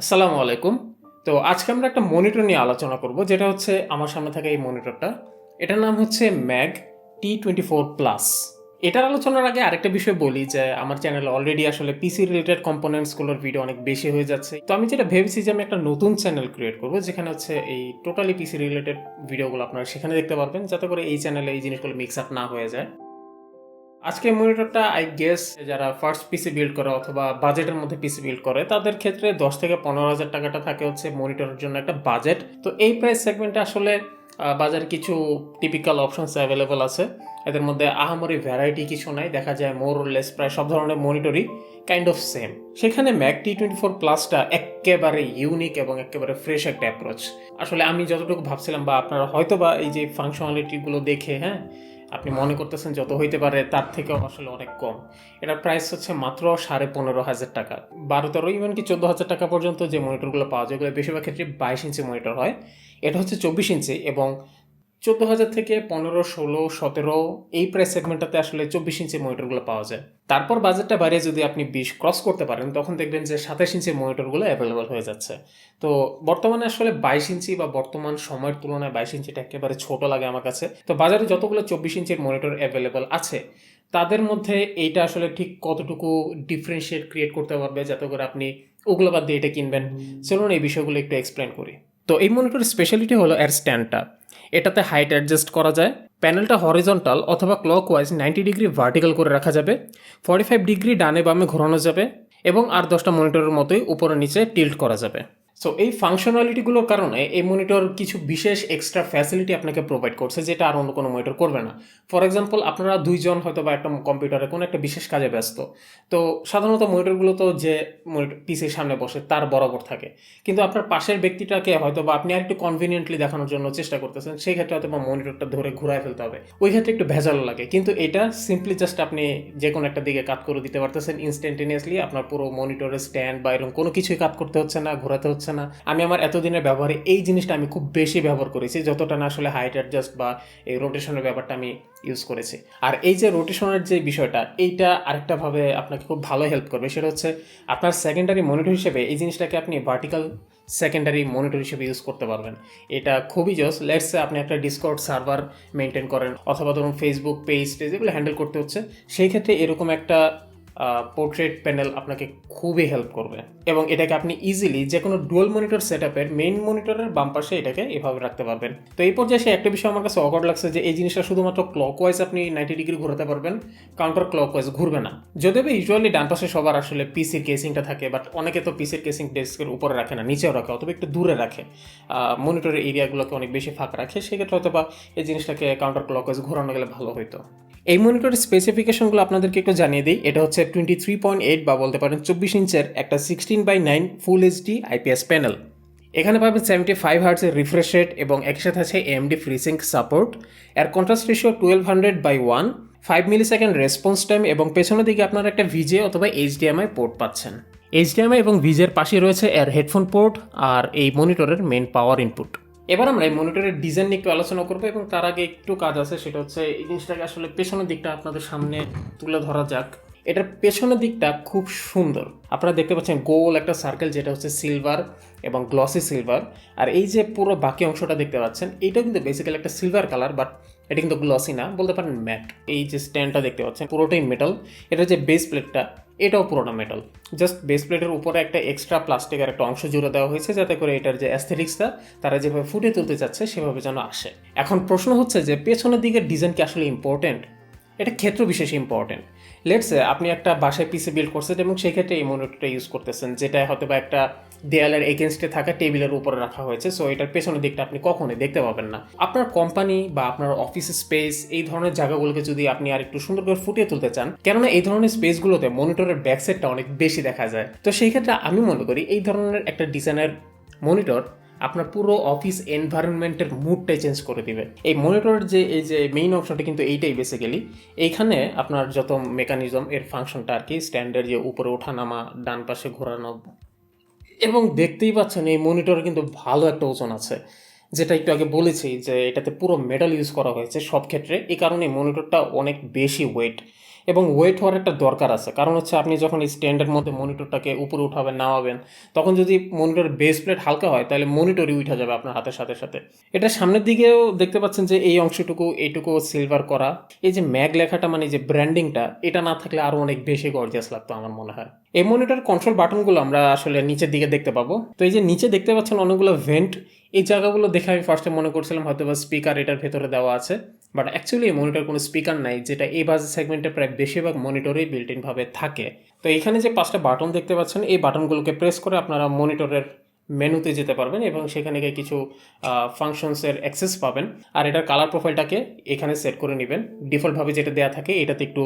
আসসালামু আলাইকুম। তো আজকে আমরা একটা মনিটর নিয়ে আলোচনা করব, যেটা হচ্ছে আমার সামনে থাকা এই মনিটরটা। এটার নাম হচ্ছে mag T twenty four plus. এটার আলোচনার আগে আরেকটা বিষয় বলি যে, আমার চ্যানেল অলরেডি আসলে পিসি রিলেটেড কম্পোনেন্টসগুলোর ভিডিও অনেক বেশি হয়ে যাচ্ছে। তো আমি যেটা ভেবেছি যে, আমি একটা নতুন চ্যানেল ক্রিয়েট করব, যেখানে হচ্ছে এই টোটালি পিসি রিলেটেড ভিডিওগুলো আপনারা সেখানে দেখতে পারবেন, যাতে করে এই চ্যানেলে এই জিনিসগুলো মিক্স আপ না হয়ে যায়। আজকে মনিটরটা আই গেস যারা ফার্স্ট পিসি বিল্ড করে অথবা বাজেটের মধ্যে পিসি বিল্ড করে, তাদের ক্ষেত্রে দশ থেকে পনেরো হাজার টাকাটা থাকে হচ্ছে মনিটরের জন্য একটা বাজেট তো এই প্রাইস সেগমেন্টে আসলে বাজারে কিছু টিপিক্যাল অপশনস অ্যাভেলেবল আছে। এদের মধ্যে আহামরি ভ্যারাইটি কিছু নাই, দেখা যায় মোর লেস প্রায় সব ধরনের মনিটরই কাইন্ড অফ সেম সেখানে ম্যাক টি টোয়েন্টি ফোর প্লাসটা একেবারে ইউনিক এবং একেবারে ফ্রেশ একটা অ্যাপ্রোচ আসলে আমি যতটুকু ভাবছিলাম বা আপনারা হয়তো বা এই যে ফাংশনালিটিগুলো দেখে হ্যাঁ আপনি মনে করতেছেন যত হইতে পারে তার থেকেও আসলে অনেক কম। এটার প্রাইস হচ্ছে মাত্র সাড়ে পনেরো হাজার টাকা। বারো তেরো ইভেন কি চোদ্দ হাজার টাকা পর্যন্ত যে মনিটরগুলো পাওয়া যায়, এগুলো বেশিরভাগ ক্ষেত্রে বাইশ ইঞ্চি মনিটর হয়। এটা হচ্ছে চব্বিশ ইঞ্চি এবং চোদ্দ হাজার থেকে পনেরো, ষোলো, সতেরো, এই প্রাইস সেগমেন্টটাতে আসলে চব্বিশ ইঞ্চি মনিটরগুলো পাওয়া যায়। তারপর বাজেটটা বাড়িয়ে যদি আপনি বিশ ক্রস করতে পারেন, তখন দেখবেন যে সাতাশ ইঞ্চি মনিটরগুলো অ্যাভেলেবল হয়ে যাচ্ছে। তো বর্তমানে আসলে বাইশ ইঞ্চি বা বর্তমান সময়ের তুলনায় বাইশ ইঞ্চিটা একেবারে ছোট লাগে আমার কাছে। তো বাজারে যতগুলো চব্বিশ ইঞ্চির মনিটর অ্যাভেলেবল আছে, তাদের মধ্যে এইটা আসলে ঠিক কতটুকু ডিফারেন্সিয়েট ক্রিয়েট করতে পারবে যাতে করে আপনি ওগুলো বাদ দিয়ে এটা কিনবেন? চলুন এই বিষয়গুলো একটু এক্সপ্লেন করি। তো এই মনিটরের স্পেশালিটি হলো এর স্ট্যান্ডটা এটাতে হাইট অ্যাডজাস্ট করা যায়। প্যানেলটা হরিজন্টাল অথবা clockwise ninety degree vertical করে রাখা যাবে। ফর্টি ফাইভ ডিগ্রি ডানে বামে ঘোরানো যাবে এবং আর দশটা মনিটরের মতোই উপরে নিচে টিল্ট করা যাবে। সো এই ফাংশনালিটিগুলোর কারণে এই মনিটর কিছু বিশেষ এক্সট্রা ফ্যাসিলিটি আপনাকে প্রোভাইড করছে যেটা আর অন্য কোনো মনিটর করবে না। ফর এক্সাম্পল আপনারা দুইজন হয়তো বা একটা কম্পিউটারে কোনো একটা বিশেষ কাজে ব্যস্ত। তো সাধারণত মনিটরগুলো তো যে পিসির সামনে বসে তার বরাবর থাকে। কিন্তু আপনার পাশের ব্যক্তিটাকে হয়তো বা আপনি আরেকটু কনভিনিয়েন্টলি দেখানোর জন্য চেষ্টা করতেছেন, সেই ক্ষেত্রে হয়তো বা মনিটরটা ধরে ঘুরায় ফেলতে হবে। ওই ক্ষেত্রে একটু ভেজাল লাগে। কিন্তু এটা সিম্পলি জাস্ট আপনি যে কোনো একটা দিকে কাট করে দিতে পারতেছেন ইনস্ট্যান্টেনিয়াসলি আপনার পুরো মনিটরের স্ট্যান্ড বা এরকম কোনো কিছুই কাট করতে হচ্ছে না, ঘোরাতে হচ্ছে না। আমি আমার এতদিনের ব্যবহারে এই জিনিসটা আমি খুব বেশি ব্যবহার করেছি, যতটা না আসলে হাইট অ্যাডজাস্ট বা এই রোটেশনের ব্যাপারটা আমি ইউজ করেছি। আর এই যে রোটেশনের যে বিষয়টা, এইটা আরেকটাভাবে আপনাকে খুব ভালো হেল্প করবে। সেটা হচ্ছে আপনার সেকেন্ডারি মনিটর হিসেবে এই জিনিসটাকে আপনি ভার্টিক্যাল সেকেন্ডারি মনিটর হিসেবে ইউজ করতে পারবেন। এটা খুবই জস লেটসে আপনি একটা ডিসকর্ড সার্ভার মেনটেন করেন, অথবা ধরুন ফেসবুক পেজ টেজ এগুলো হ্যান্ডেল করতে হচ্ছে, সেই ক্ষেত্রে এরকম একটা পোর্ট্রেট প্যানেল আপনাকে খুবই হেল্প করবে। এবং এটাকে আপনি ইজিলি যে কোনো ডুয়াল মনিটর সেট আপের মেইন মনিটরের বাম পাশে এটাকে এভাবে রাখতে পারবেন। তো এই পর্যায়ে সে একটা বিষয় আমার কাছে অকওয়ার্ড লাগছে যে এই জিনিসটা শুধুমাত্র ক্লক ওয়াইজ আপনি নাইনটি ডিগ্রি ঘোরাতে পারবেন কাউন্টার ক্লক ওয়াইজ ঘুরবে না। যদিও ইউজুয়ালি ডান পাশে সবার আসলে পিসির কেসিংটা থাকে বাট অনেকে তো পিসির কেসিং ডেস্কের উপরে রাখে না, নিচেও রাখে, অথবা একটু দূরে রাখে। মনিটরের এরিয়াগুলোকে অনেক বেশি ফাঁকা রাখে, সেক্ষেত্রে হয়তো বা এই জিনিসটাকে কাউন্টার ক্লক ওয়াইজ ঘোরানো গেলে ভালো হতো এই মনিটরের স্পেসিফিকেশনগুলো আপনাদেরকে একটু জানিয়ে দিই। এটা হচ্ছে টোয়েন্টি থ্রি পয়েন্ট এইট বা বলতে পারেন চব্বিশ ইঞ্চের একটা sixteen by nine full HD IPS panel এখানে পাবেন সেভেন্টি ফাইভ হার্টসের রিফ্রেশ রেট এবং একসাথে আছে এমডি ফ্রিসিং সাপোর্ট এর contrast ratio twelve hundred by one five millisecond response time এবং পেছনের দিকে আপনারা একটা ভিজে অথবা এইচডিএমআই পোর্ট পাচ্ছেন। এইচডিএমআই এবং ভিজের পাশে রয়েছে এর হেডফোন পোর্ট আর এই মনিটরের মেন পাওয়ার ইনপুট এবার আমরা এই মনিটরের ডিজাইন নিয়ে একটু আলোচনা করব এবং তার আগে একটু কাজ আছে, সেটা হচ্ছে এই জিনিসটাকে আসলে পেছনের দিকটা আপনাদের সামনে তুলে ধরা যাক। এটার পেছনের দিকটা খুব সুন্দর। আপনারা দেখতে পাচ্ছেন গোল একটা সার্কেল যেটা হচ্ছে সিলভার এবং গ্লসি সিলভার আর এই যে পুরো বাকি অংশটা দেখতে পাচ্ছেন, এটা কিন্তু বেসিক্যালি একটা সিলভার কালার বাট এটা কিন্তু গ্লসি না, বলতে পারেন ম্যাট এই যে স্ট্যান্ডটা দেখতে পাচ্ছেন, পুরোটাই মেটাল এটা যে বেস প্লেটটা এটাও পুরোনো মেটাল জাস্ট বেস প্লেটের উপরে একটা এক্সট্রা প্লাস্টিকের একটা অংশ জুড়ে দেওয়া হয়েছে, যাতে করে এটার যে অ্যাস্থেটিক্সটা তারা যেভাবে ফুটে তুলতে চাচ্ছে, সেভাবে যেন আসে। এখন প্রশ্ন হচ্ছে যে, পেছনের দিকের ডিজাইন কি আসলে ইম্পর্টেন্ট এটা ক্ষেত্র বিশেষ ইম্পর্টেন্ট লেটসে আপনি একটা বাসায় পিসি বিল্ড করছেন এবং সেই ক্ষেত্রে এই মনিটরটা ইউজ করতেছেন, যেটা হয়তো বা একটা দেয়ালের এগেনস্টে থাকা টেবিলের উপরে রাখা হয়েছে সো এটার পেছনের দিকটা আপনি কখনোই দেখতে পাবেন না। আপনার কোম্পানি বা আপনার অফিস স্পেস এই ধরনের জায়গাগুলোকে যদি আপনি আর একটু সুন্দর করে ফুটিয়ে তুলতে চান, কেননা এই ধরনের স্পেসগুলোতে মনিটরের ব্যাকসাইডটা অনেক বেশি দেখা যায়। তো সেই ক্ষেত্রে আমি মনে করি এই ধরনের একটা ডিজাইনের মনিটর আপনার পুরো অফিস এনভায়রনমেন্টের মুডটাই চেঞ্জ করে দিবে। এই মনিটরের যে, এই যে মেইন অপশনটা কিন্তু এইটাই বেসিক্যালি এইখানে আপনার যত মেকানিজম এর ফাংশনটা আর কি স্ট্যান্ডার্ড যে উপরে ওঠানামা ডান পাশে ঘোরানো এবং দেখতেই পাচ্ছেন এই মনিটরে কিন্তু ভালো একটা ওজন আছে। যেটা একটু আগে বলেছি যে এটাতে পুরো মেটাল ইউজ করা হয়েছে সব ক্ষেত্রে। এই কারণে মনিটরটা অনেক বেশি ওয়েট এবং ওয়েট হওয়ার একটা দরকার আছে। কারণ হচ্ছে আপনি যখন স্ট্যান্ডের মধ্যে মনিটরটাকে উপরে উঠাবেন, নামাবেন, তখন যদি মনিটরের বেস প্লেট হালকা হয়, তাহলে মনিটরই উঠে যাবে আপনার হাতের সাথে সাথে। এটা সামনের দিকেও দেখতে পাচ্ছেন যে এই অংশটুকু এইটুকু সিলভার করা। এই যে ম্যাগ লেখাটা মানে যে ব্র্যান্ডিংটা এটা না থাকলে আরও অনেক বেশি গর্জিয়াস লাগতো আমার মনে হয়। এই মনিটর কন্ট্রোল বাটনগুলো আমরা আসলে নিচের দিকে দেখতে পাবো। তো এই যে নিচে দেখতে পাচ্ছেন অনেকগুলো ভেন্ট এই জায়গাগুলো দেখে আমি ফার্স্টে মনে করছিলাম হয়তো বা স্পিকার এটার ভেতরে দেওয়া আছে। বাট অ্যাকচুয়ালি এই মনিটর কোনো স্পিকার নাই, যেটা এই বাজে সেগমেন্টে প্রায় বেশিরভাগ মনিটরেই বিল্ট ইনভাবে থাকে। তো এখানে যে পাঁচটা বাটন দেখতে পাচ্ছেন, এই বাটনগুলোকে প্রেস করে আপনারা মনিটরের মেনুতে যেতে পারবেন এবং সেখানে গিয়ে কিছু ফাংশনসের অ্যাক্সেস পাবেন। আর এটার কালার প্রোফাইলটাকে এখানে সেট করে নেবেন। ডিফল্টভাবে যেটা দেওয়া থাকে, এটাতে একটু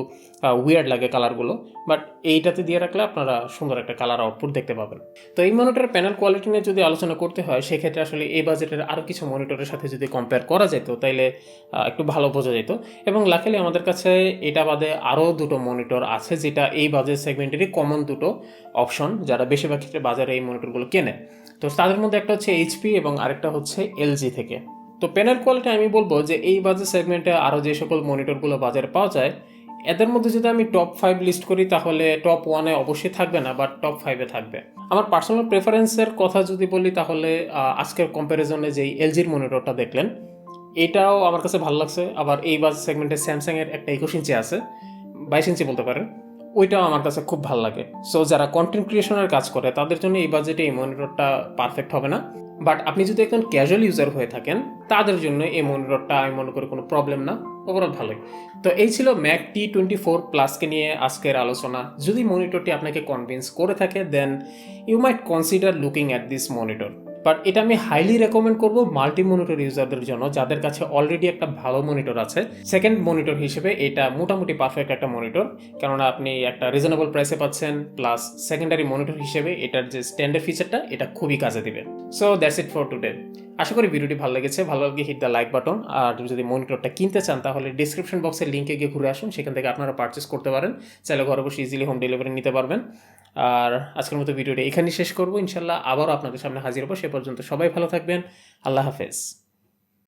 উইয়ার্ড লাগে কালারগুলো বাট এইটাতে দিয়ে রাখলে আপনারা সুন্দর একটা কালার আউটপুট দেখতে পাবেন। তো এই মনিটরের প্যানেল কোয়ালিটি নিয়ে যদি আলোচনা করতে হয়, সেক্ষেত্রে আসলে এই বাজেটের আরও কিছু মনিটরের সাথে যদি কম্পেয়ার করা যেত, তাইলে একটু ভালো বোঝা যেত। এবং লাকিলি আমাদের কাছে এটা বাদে আরও দুটো মনিটর আছে, যেটা এই বাজেট সেগমেন্টেরই কমন দুটো অপশন যারা বেশিরভাগ ক্ষেত্রে বাজারে এই মনিটরগুলো কেনে। তো তাদের মধ্যে একটা হচ্ছে এইচপি এবং আরেকটা হচ্ছে এলজি থেকে। তো প্যানেল কোয়ালিটি আমি বলব যে এই বাজেট সেগমেন্টে আরও যে সকল মনিটরগুলো বাজারে পাওয়া যায়, এদের মধ্যে যদি আমি টপ ফাইভ লিস্ট করি তাহলে টপ ওয়ানে অবশ্যই থাকবে না বাট টপ ফাইভে থাকবে। আমার পার্সোনাল প্রেফারেন্সের কথা যদি বলি তাহলে আজকের কম্প্যারিজনে যেই এলজির মনিটরটা দেখলেন, এটাও আমার কাছে ভালো লাগছে। আবার এই বাজ সেগমেন্টে স্যামসাংয়ের একটা একুশ ইঞ্চি আছে, বাইশ ইঞ্চি বলতে পারেন। ওইটাও আমার কাছে খুব ভালো লাগে। সো যারা কন্টেন্ট ক্রিয়েশনের কাজ করে, তাদের জন্য এই বাজেটে এই মনিটরটা পারফেক্ট হবে না। বাট আপনি যদি একজন ক্যাজুয়াল ইউজার হয়ে থাকেন, তাদের জন্য এই মনিটরটা আমি মনে করি কোনো প্রবলেম না। ওভারঅল ভালোই তো এই ছিল ম্যাক টি টোয়েন্টি ফোর প্লাসকে নিয়ে আজকের আলোচনা। যদি মনিটরটি আপনাকে কনভিন্স করে থাকে then you might consider looking at this monitor but এটা আমি হাইলি রেকমেন্ড করব মাল্টি মনিটর ইউজারদের জন্য, যাদের কাছে অলরেডি একটা ভালো মনিটর আছে। সেকেন্ড মনিটর হিসেবে এটা মোটামুটি পারফেক্ট একটা মনিটর কেননা আপনি একটা রিজনেবল প্রাইসে পাচ্ছেন প্লাস সেকেন্ডারি মনিটর হিসেবে এটার যে স্ট্যান্ডার্ড ফিচারটা এটা খুবই কাজে দিবে। So that's it for today আশা করি ভিডিওটি ভালো লেগেছে। ভালো লাগলে হিট দ্য লাইক বাটন আর যদি মনিটরটা কিনতে চান, তাহলে ডিসক্রিপশন বক্সের লিঙ্কে গিয়ে ঘুরে আসুন। সেখান থেকে আপনারা পারচেস করতে পারেন। চাইলে ঘরে বসে ইজিলি হোম ডেলিভারি নিতে পারবেন। আর আজকের মতো ভিডিওটি এখানেই শেষ করব। ইনশাল্লাহ আবারও আপনাদের সামনে হাজির হব। সে পর্যন্ত সবাই ভালো থাকবেন। আল্লাহ হাফেজ।